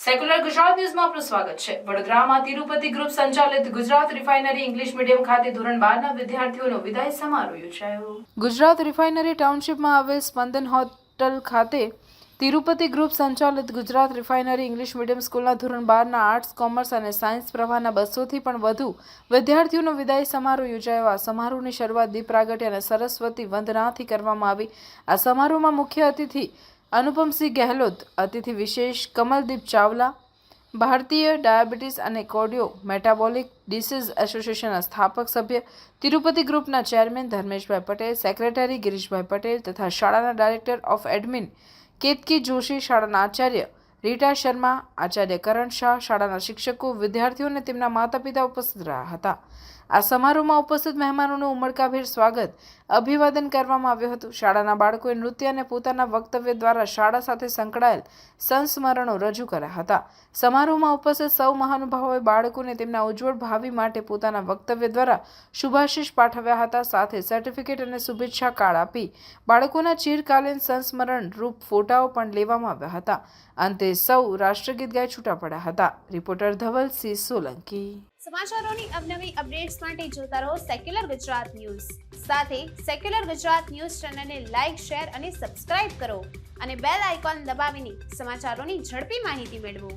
Secular Gujarat ન્યૂઝમાં આપનું સ્વાગત છે. વડોદરામાં તિરુપતિ ગ્રુપ સંચાલિત ગુજરાત રિફાઇનરી ઇંગ્લિશ મીડિયમ ખાતે ધોરણ બારના વિદ્યાર્થીઓનો વિદાય સમારોહ યોજાયો. ગુજરાત રિફાઇનરી ટાઉનશીપમાં આવેલ સ્પંદન હોટલ ખાતે તિરુપતિ ગ્રુપ સંચાલિત ગુજરાત રિફાઇનરી ઇંગ્લિશ મીડિયમ સ્કૂલના ધોરણ બારના આર્ટ્સ, કોમર્સ અને સાયન્સ પ્રવાહના બસોથી પણ વધુ વિદ્યાર્થીઓનો વિદાય સમારોહ યોજાયો. આ સમારોહની શરૂઆત દીપ પ્રાગટ્ય અને સરસ્વતી વંદનાથી કરવામાં આવી. આ સમારોહમાં મુખ્ય અતિથિ અનુપમસિંહ ગેહલોત, અતિથિ વિશેષ કમલદીપ ચાવલા, ભારતીય ડાયાબિટીસ અને કોડિયો મેટાબોલિક ડિસીઝ એસોસિએશનના સ્થાપક સભ્ય, તિરુપતિ ગ્રુપના ચેરમેન ધર્મેશભાઈ પટેલ, સેક્રેટરી ગિરીશભાઈ પટેલ તથા શાળાના director of admin Ketki Joshi, શાળાના આચાર્ય રીટા શર્મા, આચાર્ય કરણ શાહ, શાળાના શિક્ષકો, વિદ્યાર્થીઓ અને તેમના માતા પિતા ઉપસ્થિત રહ્યા હતા. આ સમારોહમાં ઉપસ્થિત મહેમાનોનું ઉમળકાભેર સ્વાગત અભિવાદન કરવામાં આવ્યું હતું. શાળાના બાળકોએ નૃત્ય અને પોતાના વક્તવ્ય દ્વારા શાળા સાથે સંકળાયેલ સંસ્મરણો રજૂ કર્યા હતા. સમારોહમાં ઉપસ્થિત સૌ મહાનુભાવોએ બાળકોને તેમના ઉજ્જવળ ભાવિ માટે પોતાના વક્તવ્ય દ્વારા શુભાશીષ પાઠવ્યા હતા. સાથે સર્ટિફિકેટ અને શુભેચ્છા કાર્ડ આપી બાળકોના ચિરકાલીન સંસ્મરણ રૂપ ફોટાઓ પણ લેવામાં આવ્યા હતા. અંતે સૌ રાષ્ટ્રગીત ગાઈ છૂટા પડ્યા હતા. રિપોર્ટર ધવલસિંહ સોલંકી. સમાચારોની અવનવી અપડેટ્સ માટે જોતા રહો સેક્યુલર ગુજરાત ન્યૂઝ સાથે સેક્યુલર ગુજરાત ન્યૂઝ ચેનલને લાઇક શેર અને સબસ્ક્રાઇબ કરો. અને બેલ આઇકોન દબાવીને સમાચારોની ઝડપી માહિતી મેળવો.